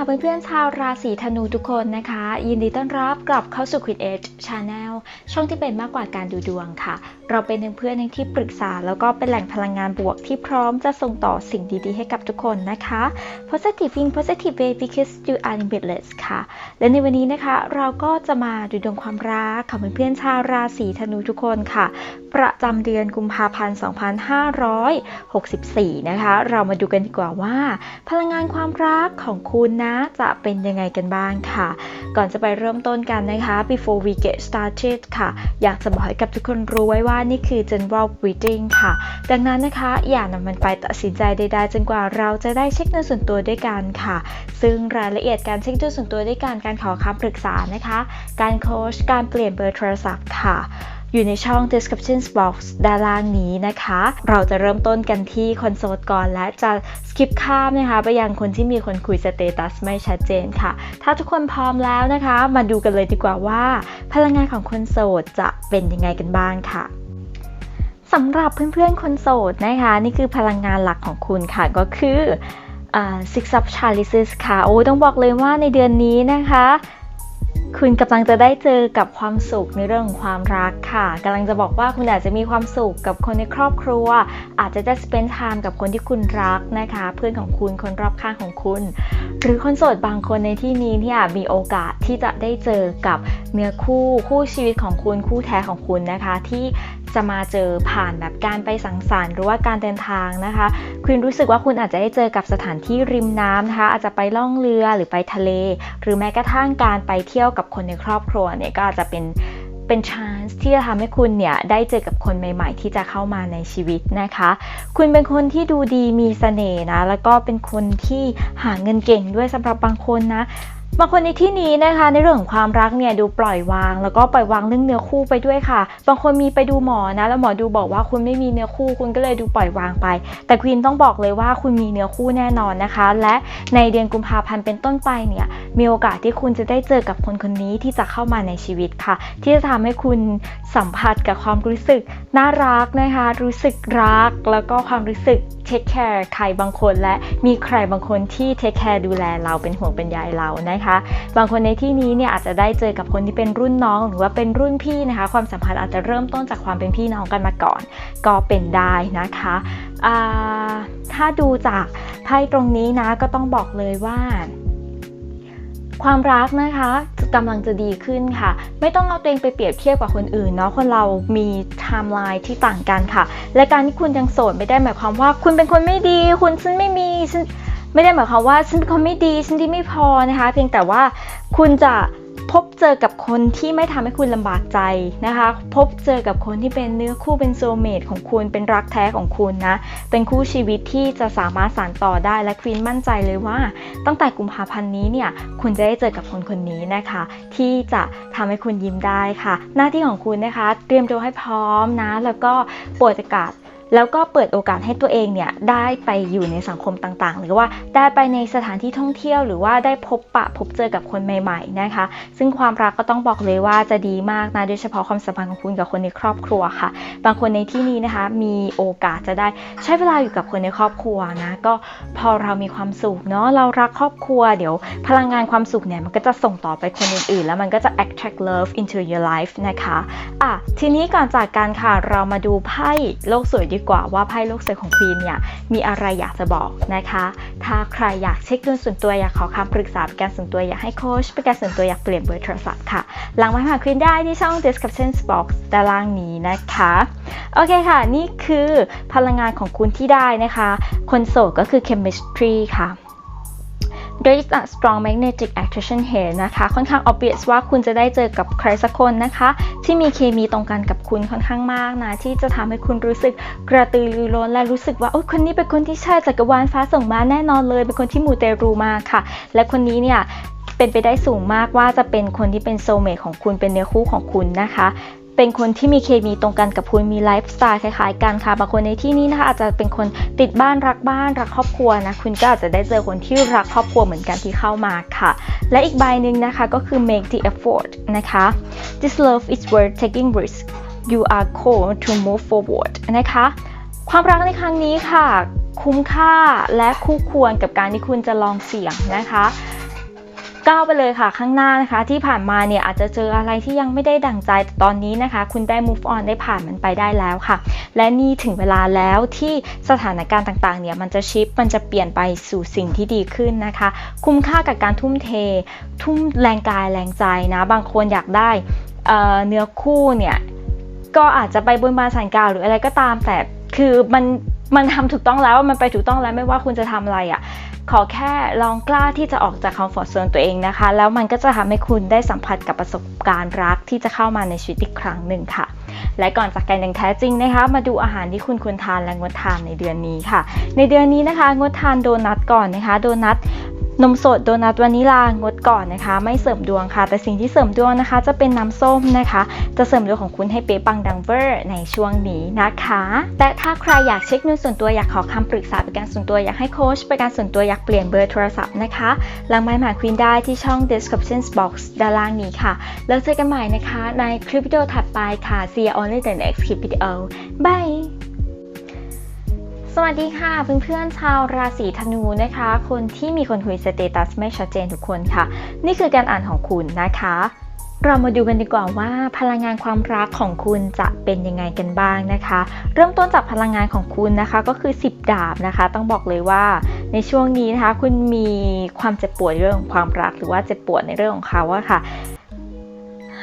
ค่ะเพื่อนๆชาวราศีธนูทุกคนนะคะ ยินดีต้อนรับกลับเข้าสู่ Queen Edge Channel ช่องที่เป็นมากกว่าการดูดวงค่ะ เราเป็นเพื่อนทั้งที่ปรึกษา แล้วก็เป็นแหล่งพลังงานบวกที่พร้อมจะส่งต่อสิ่งดีๆ ให้กับทุกคนนะคะ Positive in positive way because you are limitless ค่ะ และในวันนี้นะคะ เราก็จะมาดูดวงความรักของเพื่อนๆชาวราศีธนูทุกคนค่ะ ประจำเดือนกุมภาพันธ์ 2564 นะคะ เรามาดูกันดีกว่าว่า พลังงานความรักของคุณนะจะเป็นยังไงกันบ้างค่ะ ก่อนจะไปเริ่มต้นกันนะคะ before we get started ค่ะ อยากจะบอกให้กับทุกคนรู้ไว้ว่านี่คือ general reading ค่ะ ดังนั้นนะคะ อย่านำมันไปตัดสินใจใดๆจนกว่าเราจะได้เช็คดวงส่วนตัวด้วยกันค่ะ ซึ่งรายละเอียดการเช็คดวงส่วนตัวด้วยกันการขอคำปรึกษานะคะ การโค้ชการเปลี่ยนเบอร์โทรศัพท์ค่ะ อยู่ในช่อง description box ด้านล่างนี้นะคะ เราจะเริ่มต้นกันที่คนโสดก่อนและจะสกิปข้ามนะคะ ไปยังคนที่มีคนคุยสเตตัสไม่ชัดเจนค่ะ ถ้าทุกคนพร้อมแล้วนะคะ มาดูกันเลยดีกว่าว่า พลังงานของคนโสดจะเป็นยังไงกันบ้างค่ะสำหรับเพื่อนๆคนโสดนะคะ นี่คือพลังงานหลักของคุณค่ะก็คือ six of chalices ค่ะ โอ้ต้องบอกเลยว่าในเดือนนี้นะคะ คุณกำลังจะได้เจอกับความสุขในเรื่องของความรักค่ะกำลังจะบอกว่าคุณอาจจะมีความสุขกับคนในครอบครัว อาจจะได้ spend time กับคนที่คุณรักนะคะ เพื่อนของคุณคนรอบข้างของคุณ หรือคนโสดบางคนในที่นี้เนี่ยมีโอกาสที่จะได้เจอกับเนื้อคู่คู่ชีวิตของคุณคู่แท้ของคุณนะคะ ที่จะมาเจอผ่านแบบการไปสังสรรค์หรือว่าการเดินทางนะคะ คุณรู้สึกว่าคุณอาจจะได้เจอกับสถานที่ริมน้ำนะคะ อาจจะไปล่องเรือหรือไปทะเล หรือแม้กระทั่งการไปเที่ยวกับับคนในครอบครัวเนี่ยก็อาจจะเป็นเป็นชานส์ที่จะทำให้คุณเนี่ยได้เจอกับคนใหม่ ๆ ที่จะเข้ามาในชีวิตนะคะ คุณเป็นคนที่ดูดีมีเสน่ห์นะ แล้วก็เป็นคนที่หาเงินเก่งด้วยสำหรับบางคนนะ บางคนในที่นี้นะคะในเรื่องของความรักเนี่ยดูปล่อยวาง แล้วก็ปล่อยวางเรื่องเนื้อคู่ไปด้วยค่ะ บางคนมีไปดูหมอนะแล้วหมอดูบอกว่าคุณไม่มีเนื้อคู่คุณก็เลยดูปล่อยวางไป แต่ควีนต้องบอกเลยว่าคุณมีเนื้อคู่แน่นอนนะคะ และในเดือนกุมภาพันธ์เป็นต้นไปเนี่ยมีโอกาสที่คุณจะได้เจอกับคนคนนี้ที่จะเข้ามาในชีวิตค่ะ ที่จะทำให้คุณสัมผัสกับความรู้สึกน่ารักนะคะ รู้สึกรักแล้วก็ความรู้สึกเทคแคร์ใครบางคน และมีใครบางคนที่เทคแคร์ดูแลเราเป็นห่วงเป็นใยเรานะคะบางคนในที่นี้เนี่ยอาจจะได้เจอกับคนที่เป็นรุ่นน้อง หรือว่าเป็นรุ่นพี่นะคะ ความสัมพันธ์อาจจะเริ่มต้นจากความเป็นพี่น้องกันมาก่อน ก็เป็นได้นะคะถ้าดูจากไพ่ตรงนี้นะก็ต้องบอกเลยว่าความรักนะคะกำลังจะดีขึ้นค่ะ ไม่ต้องเอาตัวเองไปเปรียบเทียบกับคนอื่นเนาะคนเรามีไทม์ไลน์ที่ต่างกันค่ะ และการที่คุณยังโสดไม่ได้หมายความว่า คุณเป็นคนไม่ดี คุณฉันไม่มีฉัน ไม่ได้หมายความว่าฉันเป็นคนไม่ดีฉันดีไม่พอนะคะ เพียงแต่ว่าคุณจะพบเจอกับคนที่ไม่ทำให้คุณลำบากใจนะคะ พบเจอกับคนที่เป็นเนื้อคู่เป็นโซเมตของคุณเป็นรักแท้ของคุณนะ เป็นคู่ชีวิตที่จะสามารถสานต่อได้และควีนมั่นใจเลยว่า ตั้งแต่กุมภาพันธ์นี้เนี่ยคุณจะได้เจอกับคนคนนี้นะคะ ที่จะทำให้คุณยิ้มได้ค่ะ หน้าที่ของคุณนะคะ เตรียมตัวให้พร้อมนะ แล้วก็ปวดอากาศ แล้วก็เปิดโอกาสให้ตัวเองเนี่ยได้ไปอยู่ในสังคมต่างๆ หรือว่าได้ไปในสถานที่ท่องเที่ยว หรือว่าได้พบปะพบเจอกับคนใหม่ ๆนะคะ ซึ่งความรักก็ต้องบอกเลยว่าจะดีมากนะโดยเฉพาะความสัมพันธ์ของคุณกับคนในครอบครัวค่ะ บางคนในที่นี้นะคะ มีโอกาสจะได้ใช้เวลาอยู่กับคนในครอบครัวนะก็พอเรามีความสุขเนาะเรารักครอบครัวเดี๋ยว พลังงานความสุขเนี่ยมันก็จะส่งต่อไปคนอื่นๆ แล้วมันก็จะ attract love into your life นะคะอะทีนี้ก่อนจากการค่ะเรามาดูไพ่โลกสวยดีกว่าว่าไพ่โลกสวยของควีนเนี่ยมีอะไรอยากจะบอกนะคะ ถ้าใครอยากเช็คดวงส่วนตัวอยากขอคำปรึกษาป็นการส่วนตัวอยากให้โค้ชประการส่วนตัวอยากเปลี่ยนเบอร์โทรศัพท์ค่ะ หลังมาหาควีนได้ที่ช่อง description box ด้านล่างนี้นะคะโอเคค่ะ นี่คือพลังงานของคุณที่ได้นะคะ คนโสดก็คือ chemistry ค่ะ there is a strong magnetic attraction here นะคะ ค่อนข้าง obvious ว่าคุณจะได้เจอกับใครสักคนนะคะ ที่มีเคมีตรงกันกับคุณค่อนข้างมากนะ ที่จะทำให้คุณรู้สึกกระตือรือร้นและรู้สึกว่าโอ้คนนี้เป็นคนที่ใช่จักรวาลฟ้าส่งมาแน่นอนเลย เป็นคนที่มูเตรูมากค่ะ และคนนี้เนี่ยเป็นไปได้สูงมากว่าจะเป็นคนที่เป็นโซเมทของคุณเป็นเนื้อคู่ของคุณนะคะ เป็นคนที่มีเคมีตรงกันกับคุณมีไลฟ์สไตล์คล้ายๆกันค่ะบางคนในที่นี้นะคะอาจจะเป็นคนติดบ้านรักบ้านรักครอบครัวนะคุณก็อาจจะได้เจอคนที่รักครอบครัวเหมือนกันที่เข้ามาค่ะ และอีกใบหนึ่งนะคะก็คือ make the effort นะคะ this love is worth taking risk you are called to move forward นะคะ ความรักในครั้งนี้ค่ะ คุ้มค่าและคู่ควรกับการที่คุณจะลองเสี่ยงนะคะ ก้าวไปเลยค่ะข้างหน้านะคะ ที่ผ่านมาเนี่ยอาจจะเจออะไรที่ยังไม่ได้ดั่งใจแต่ตอนนี้นะคะ คุณได้ move on ได้ผ่านมันไปได้แล้วค่ะ และนี่ถึงเวลาแล้วที่สถานการณ์ต่างๆเนี่ยมันจะชิปมันจะเปลี่ยนไปสู่สิ่งที่ดีขึ้นนะคะ คุ้มค่ากับการทุ่มเท ทุ่มแรงกายแรงใจนะ บางคนอยากได้เเนื้อคู่เนี่ยก็อาจจะไปบนบานสารกล่าวหรืออะไรก็ตามแต่คือมันมันทำถูกต้องแล้วมันไปถูกต้องแล้วไม่ว่าคุณจะทำอะไรอะ่ะ ขอแค่ลองกล้าที่จะออกจากคอมฟอร์ทโซนตัวเองนะคะ แล้วมันก็จะทำให้คุณได้สัมผัสกับประสบการณ์รักที่จะเข้ามาในชีวิตอีกครั้งหนึ่งค่ะ และก่อนจากกันอย่างแท้จริงนะคะ มาดูอาหารที่คุณควรทานและงดทานในเดือนนี้ค่ะ ในเดือนนี้นะคะ งดทานโดนัทก่อนนะคะ โดนัท นมสดโดนัทวานิลางดก่อนนะคะ ไม่เสริมดวงค่ะ แต่สิ่งที่เสริมดวงนะคะ จะเป็นน้ำส้มนะคะ จะเสริมดวงของคุณให้เป๊ะปังดังเวอร์ในช่วงนี้นะคะแต่ถ้าใครอยากเช็คนูนส่วนตัวอยากขอคำปรึกษาเป็นการส่วนตัวอยากให้โค้ชเป็นการส่วนตัวอยากเปลี่ยนเบอร์โทรศัพท์นะคะลังไมหมายควีนได้ที่ช่อง description box ด้านล่างนี้ค่ะ แล้วเจอกันใหม่นะคะ ในคลิปวิดีโอถัดไปค่ะ see you only the next clip video bye สวัสดีค่ะเพื่อนๆชาวราศีธนูนะคะ คนที่มีคนคุยสเตตัสไม่ชัดเจนทุกคนค่ะ นี่คือการอ่านของคุณนะคะ เรามาดูกันดีกว่าว่า พลังงานความรักของคุณจะเป็นยังไงกันบ้างนะคะ เริ่มต้นจากพลังงานของคุณนะคะก็คือ 10 ดาบนะคะ ต้องบอกเลยว่าในช่วงนี้นะคะ คุณมีความเจ็บปวดเรื่องของความรัก หรือว่าเจ็บปวดในเรื่องของเขาอะค่ะ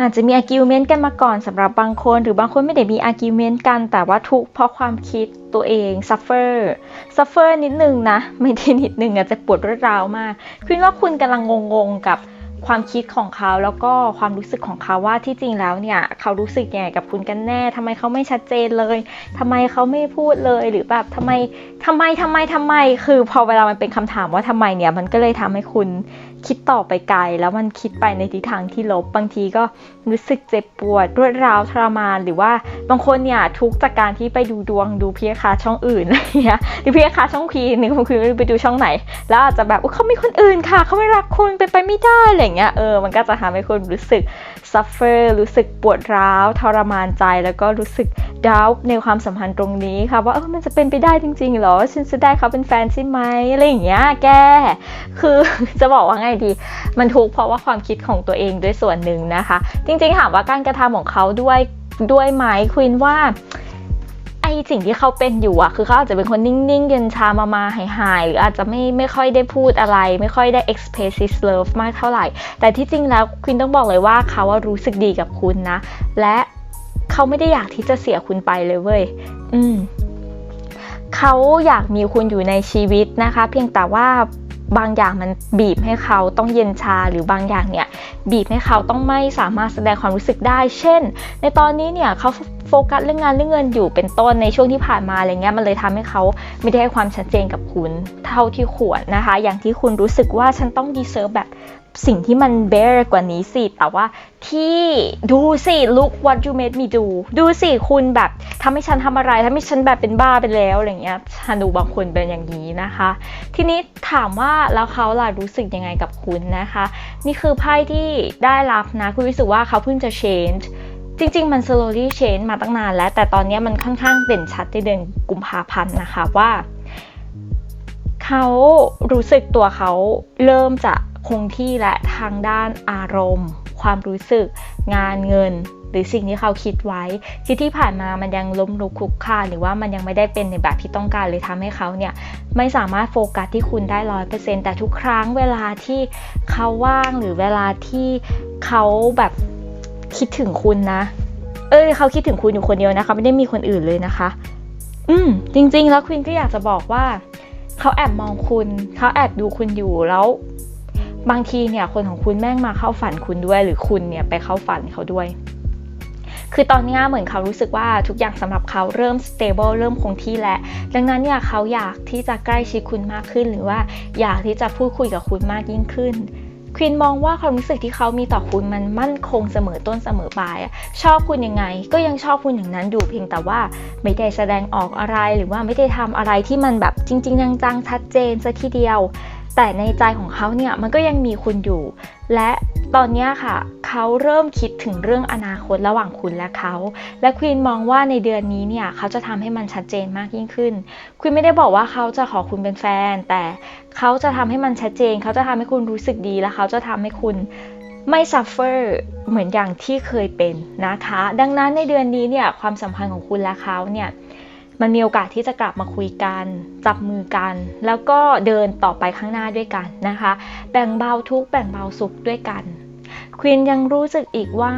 อาจจะมีอาร์กิวเมนต์กันมาก่อนสำหรับบางคน หรือบางคนไม่ได้มีอาร์กิวเมนต์กัน แต่ว่าทุกเพราะความคิดตัวเองซัฟเฟอร์ซัฟเฟอร์นิดนึงนะ ไม่ได้นิดนึงอะจะปวดรวดร้าวมากคิดว่าคุณกำลังงงๆกับความคิดของเขาแล้วก็ความรู้สึกของเขาว่าที่จริงแล้วเนี่ย เขารู้สึกยังไงกับคุณกันแน่ทำไมเขาไม่ชัดเจนเลยทำไมเขาไม่พูดเลยหรือแบบทำไมทำไมทำไมทำไม คือพอเวลามันเป็นคำถามว่าทำไมเนี่ย มันก็เลยทำให้คุณ คิดต่อไปไกล แล้วมันคิดไปในทิศทางที่ลบบางทีก็รู้สึกเจ็บปวดรวดร้าวทรมานหรือว่าบางคนเนี่ยทุกจากการที่ไปดูดวงดูเพียคาช่องอื่นอะไรเงี้ยหรือเพียคาช่องพีนี่คุณคือไปดูช่องไหน แล้วอาจจะแบบเขาไมีคนอื่นค่ะเขาไม่รักคุณเป็นไปไม่ได้อะไรเงี้ยเออมันก็จะทำให้คุณรู้สึก suffer รู้สึกปวดร้าวทรมานใจแล้วก็รู้สึก ดาวในความสัมพันธ์ตรงนี้ค่ะว่าเออมันจะเป็นไปได้จริงๆหรอ ฉันจะได้เขาเป็นแฟนใช่ไหมอะไรอย่างเงี้ยแก คือจะบอกว่าไงดี มันทุกเพราะว่าความคิดของตัวเองด้วยส่วนหนึ่งนะคะ จริงๆถามว่าการกระทำของเขาด้วยด้วยไหมควินว่าไอสิ่งที่เขาเป็นอยู่อะคือเขาอาจจะเป็นคนนิ่งๆ เย็นชามามาหายหายๆหรืออาจจะไม่ไม่ค่อยได้พูดอะไร ไม่ค่อยได้ express his love มากเท่าไหร่ แต่ที่จริงแล้วควินต้องบอกเลยว่าเขาว่ารู้สึกดีกับคุณนะ และ เขาไม่ได้อยากที่จะเสียคุณไปเลยเว้ย อืมเขาอยากมีคุณอยู่ในชีวิตนะคะ เพียงแต่ว่าบางอย่างมันบีบให้เขาต้องเย็นชาหรือบางอย่างเนี่ยบีบให้เขาต้องไม่สามารถแสดงความรู้สึกได้ เช่น ในตอนนี้เนี่ยเขาโฟกัสเรื่องงานเรื่องเงินอยู่เป็นต้นในช่วงที่ผ่านมาอะไรเงี้ยมันเลยทำให้เขาไม่ได้ให้ความชัดเจนกับคุณเท่าที่ควรนะคะ อย่างที่คุณรู้สึกว่าฉันต้องดีเซิร์ฟแบบ สิ่งที่มันเบรกว่านี้สิ แต่ว่าที่ดูสิ look what you made me do ดูสิ คุณแบบทำให้ฉันทำอะไรทำให้ฉันแบบเป็นบ้าไปแล้วอะไรเงี้ยฉันดูบางคนเป็นอย่างนี้นะคะ ทีนี้ถามว่าแล้วเขาล่ะรู้สึกยังไงกับคุณนะคะ นี่คือไพ่ที่ได้รับนะ คุณรู้สึกว่าเขาเพิ่งจะ change จริงๆ มัน slowly change มาตั้งนานแล้ว แต่ตอนนี้มันค่อนข้างเด่นชัดในเดือนกุมภาพันธ์นะคะว่า เขารู้สึกตัวเขาเริ่มจะ คงที่และทางด้านอารมณ์ ความรู้สึก งานเงิน หรือสิ่งที่เขาคิดไว้ ที่ที่ผ่านมามันยังล้มลุกคลุกคลานหรือว่ามันยังไม่ได้เป็นในแบบที่ต้องการเลยทำให้เขาเนี่ยไม่สามารถโฟกัสที่คุณได้ร้อยเปอร์เซ็นต์แต่ทุกครั้งเวลาที่เขาว่างหรือเวลาที่เขาแบบคิดถึงคุณนะ เอ้ยเขาคิดถึงคุณอยู่คนเดียวนะคะ ไม่ได้มีคนอื่นเลยนะคะ อืม จริง ๆ แล้วควินก็อยากจะบอกว่า เขาแอบมองคุณ เขาแอบดูคุณอยู่แล้ว บางทีเนี่ยคนของคุณแม่งมาเข้าฝันคุณด้วย หรือคุณเนี่ยไปเข้าฝันเขาด้วย คือตอนนี้เหมือนเขารู้สึกว่าทุกอย่างสำหรับเขาเริ่ม stable เริ่มคงที่แล้วดังนั้นเนี่ยเขาอยากที่จะใกล้ชิดคุณมากขึ้น หรือว่าอยากที่จะพูดคุยกับคุณมากยิ่งขึ้นควินมองว่าความรู้สึกที่เขามีต่อคุณมันมั่นคงเสมอต้นเสมอปลายชอบคุณยังไง ก็ยังชอบคุณอย่างนั้นอยู่เพียงแต่ว่าไม่ได้แสดงออกอะไรหรือว่าไม่ได้ทำอะไรที่มันแบบจริง ๆ จังๆชัดเจนซะทีเดียว แต่ในใจของเขาเนี่ยมันก็ยังมีคุณอยู่ และตอนนี้ค่ะ เขาเริ่มคิดถึงเรื่องอนาคตระหว่างคุณและเขา และควีนมองว่าในเดือนนี้เนี่ยเขาจะทำให้มันชัดเจนมากยิ่งขึ้นควีนไม่ได้บอกว่าเขาจะขอคุณเป็นแฟน แต่เขาจะทำให้มันชัดเจน เขาจะทำให้คุณรู้สึกดีและเขาจะทำให้คุณไม่ซัฟเฟอร์เหมือนอย่างที่เคยเป็นนะคะ ดังนั้นในเดือนนี้เนี่ยความสัมพันธ์ของคุณและเขาเนี่ย มันมีโอกาสที่จะกลับมาคุยกัน จับมือกัน แล้วก็เดินต่อไปข้างหน้าด้วยกันนะคะ แบ่งเบาทุกแบ่งเบาสุขด้วยกัน ควีนยังรู้สึกอีกว่า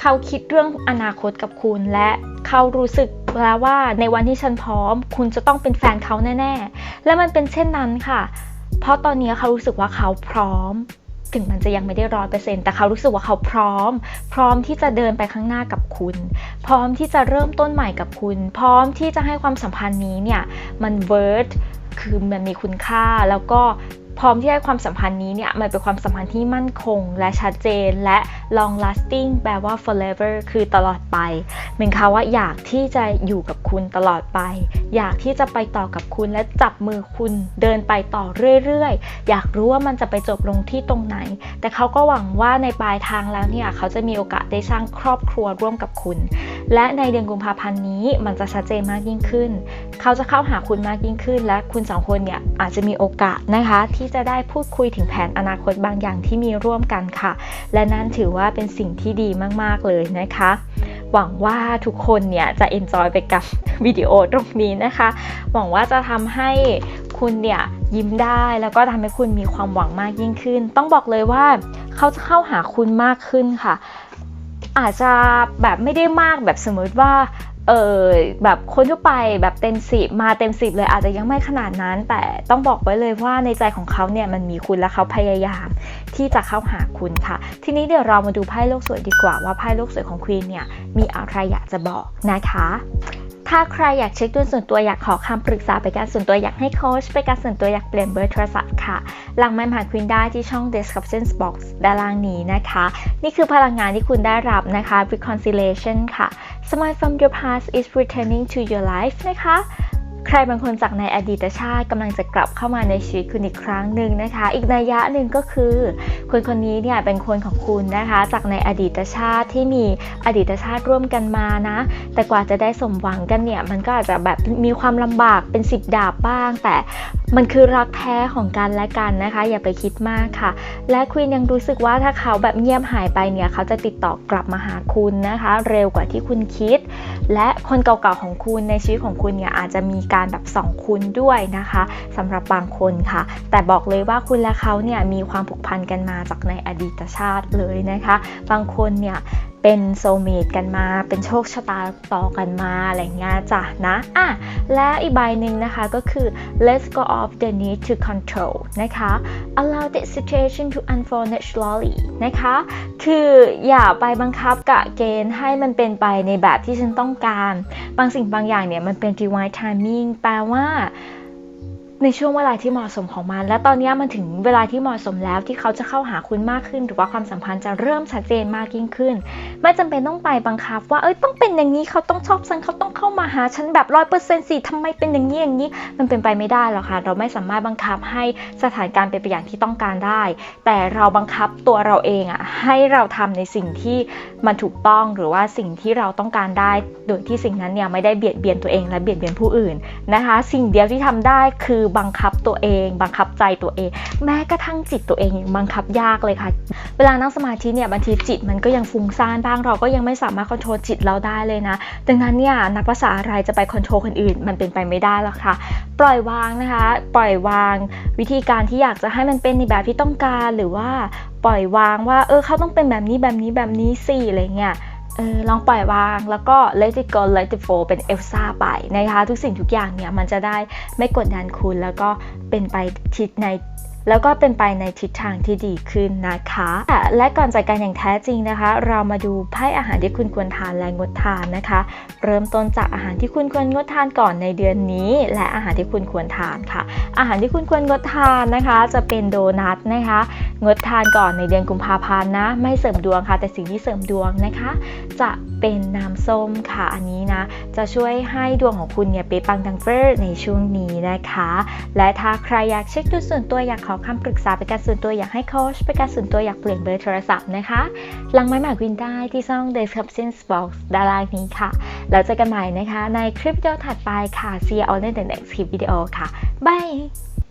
เขาคิดเรื่องอนาคตกับคุณและเขารู้สึกแล้วว่าในวันที่ฉันพร้อม คุณจะต้องเป็นแฟนเขาแน่ ๆ และมันเป็นเช่นนั้นค่ะ เพราะตอนนี้เขารู้สึกว่าเขาพร้อม ถึงมันจะยังไม่ได้ร้อยเปอร์เซ็นต์แต่เขารู้สึกว่าเขาพร้อม พร้อมที่จะเดินไปข้างหน้ากับคุณ พร้อมที่จะเริ่มต้นใหม่กับคุณ พร้อมที่จะให้ความสัมพันธ์นี้เนี่ยมันเวิร์ดคือมันมีคุณค่าแล้วก็ พร้อมที่ให้ความสัมพันธ์นี้เนี่ยมันเป็นความสัมพันธ์ที่มั่นคง และชัดเจนและ long lasting แปลว่า forever คือตลอดไปเหมือนเขาว่าอยากที่จะอยู่กับคุณตลอดไป อยากที่จะไปต่อกับคุณและจับมือคุณเดินไปต่อเรื่อยๆ อยากรู้ว่ามันจะไปจบลงที่ตรงไหน แต่เขาก็หวังว่าในปลายทางแล้วเนี่ยเขาจะมีโอกาสได้สร้างครอบครัวร่วมกับคุณ และในเดือนกุมภาพันธ์นี้มันจะชัดเจนมากยิ่งขึ้น เขาจะเข้าหาคุณมากยิ่งขึ้น และคุณสองคนเนี่ยอาจจะมีโอกาสนะคะที่จะได้พูดคุยถึงแผนอนาคตบางอย่างที่มีร่วมกันค่ะ และนั่นถือว่าเป็นสิ่งที่ดีมากๆเลยนะคะ หวังว่าทุกคนเนี่ยจะเอนจอยไปกับวิดีโอตรงนี้นะคะ หวังว่าจะทำให้คุณเนี่ยยิ้มได้แล้วก็ทำให้คุณมีความหวังมากยิ่งขึ้น ต้องบอกเลยว่าเขาจะเข้าหาคุณมากขึ้นค่ะอาจจะแบบไม่ได้มากแบบสมมติว่า เออแบบคนทั่วไปแบบเต็มสิบมาเต็มสิบเลยอาจจะยังไม่ขนาดนั้น แต่ต้องบอกไว้เลยว่าในใจของเขาเนี่ยมันมีคุณและเขาพยายามที่จะเข้าหาคุณค่ะ ทีนี้เดี๋ยวเรามาดูไพ่โลกสวยดีกว่าว่าไพ่โลกสวยของควีนเนี่ยมีอะไรอยากจะบอกนะคะ ถ้าใครอยากเช็คดวงส่วนตัวอยากขอคำปรึกษาไปการส่วนตัวอยากให้โค้ชไปการส่วนตัวอยากเปลี่ยนเบอร์โทรศัพท์ค่ะ หลังไม่ผ่านควินได้ที่ช่อง description box ด้านล่างนี้นะคะ นี่คือพลังงานที่คุณได้รับนะคะ reconciliation ค่ะ smile from your past is returning to your life นะคะ ใครบางคนจากในอดีตชาติกำลังจะกลับเข้ามาในชีวิตคุณอีกครั้งหนึ่งนะคะ อีกนัยยะหนึ่งก็คือคนคนนี้เนี่ยเป็นคนของคุณนะคะ จากในอดีตชาติที่มีอดีตชาติร่วมกันมานะ แต่กว่าจะได้สมหวังกันเนี่ยมันก็อาจจะแบบมีความลำบากเป็นสิบดาบบ้าง แต่มันคือรักแท้ของกันและกันนะคะ อย่าไปคิดมากค่ะ และควีนยังรู้สึกว่าถ้าเขาแบบเงียบหายไปเนี่ยเขาจะติดต่อกลับมาหาคุณนะคะ เร็วกว่าที่คุณคิด และคนเก่าๆของคุณในชีวิตของคุณเนี่ยอาจจะมีการแบบสองคุณด้วยนะคะสำหรับบางคนค่ะ แต่บอกเลยว่าคุณและเขาเนี่ยมีความผูกพันกันมาจากในอดีตชาติเลยนะคะ บางคนเนี่ยเป็นโซเมตกันมา เป็นโชคชะตาต่อกันมาอะไรเงี้ยจ้ะนะอะและอีกใบหนึ่งนะคะก็คือ let's go off the need to control นะคะ allow the situation to unfold naturally นะคะ คืออย่าไปบังคับกะเกณฑ์ให้มันเป็นไปในแบบที่ฉันต้องการ บางสิ่งบางอย่างเนี่ยมันเป็น divine timing แปลว่า ในช่วงเวลาที่เหมาะสมของมัน และตอนนี้มันถึงเวลาที่เหมาะสมแล้วที่เขาจะเข้าหาคุณมากขึ้น หรือว่าความสัมพันธ์จะเริ่มชัดเจนมากยิ่งขึ้น ไม่จำเป็นต้องไปบังคับ ว่าเอ้ยต้องเป็นอย่างนี้เขาต้องชอบฉันเขาต้องเข้ามาหาฉันแบบร้อยเปอร์เซ็นต์สิทำไมเป็นอย่างนี้อย่างนี้ มันเป็นไปไม่ได้หรอกค่ะเราไม่สามารถบังคับให้สถานการณ์เป็นไปอย่างที่ต้องการได้ แต่เราบังคับตัวเราเองอะให้เราทำในสิ่งที่มันถูกต้องหรือว่าสิ่งที่เราต้องการได้ โดยที่สิ่งนั้นเนี่ยไม่ได้เบียดเบียนตัวเองและเบียดเบียนผู้อื่นนะคะ สิ่งเดียวที่ทำได้คือบังคับตัวเอง บังคับใจตัวเอง แม้กระทั่งจิตตัวเองยังบังคับยากเลยค่ะ เวลานั่งสมาธิเนี่ยบางทีจิตมันก็ยังฟุ้งซ่านบ้างเราก็ยังไม่สามารถควบคุมจิตเราได้เลยนะ ดังนั้นเนี่ยนักภาษาอะไรจะไปควบคุมคนอื่น มันเป็นไปไม่ได้หรอกค่ะ ปล่อยวางนะคะ ปล่อยวาง วิธีการที่อยากจะให้มันเป็นในแบบที่ต้องการหรือว่าปล่อยวางว่าเออเขาต้องเป็นแบบนี้แบบนี้แบบนี้สิอะไรเงี้ย เออลองปล่อยวางแล้วก็ let it go let it flow เป็นเอลซ่าไปนะคะ ทุกสิ่งทุกอย่างเนี่ย มันจะได้ไม่กดดันคุณ แล้วก็เป็นไปทิศในแล้วก็เป็นไปในทิศทางที่ดีขึ้นนะคะอะและก่อนจัดการอย่างแท้จริงนะคะ เรามาดูไพ่อาหารที่คุณควรทานและงดทานนะคะ เริ่มต้นจากอาหารที่คุณควรงดทานก่อนในเดือนนี้ และอาหารที่คุณควรทานค่ะ อาหารที่คุณควรงดทานนะคะ จะเป็นโดนัทนะคะ งดทานก่อนในเดือนกุมภาพันธ์นะ ไม่เสริมดวงค่ะ แต่สิ่งที่เสริมดวงนะคะ จะเป็นน้ำส้มค่ะอันนี้นะ จะช่วยให้ดวงของคุณเนี่ยเป๊ะปังดังเฟอร์ในช่วงนี้นะคะ และถ้าใครอยากเช็คดูส่วนตัวอยากขอคำปรึกษาเป็นการส่วนตัวอยากให้โค้ชเป็นการส่วนตัวอยากเปลี่ยนเบอร์โทรศัพท์นะคะหลังไม้หมากวินได้ที่ช่อง description box ด้านล่างนี้ค่ะ แล้วเจอกันใหม่นะคะ ในคลิปวิดีโอถัดไปค่ะ see you on the next clip video ค่ะ bye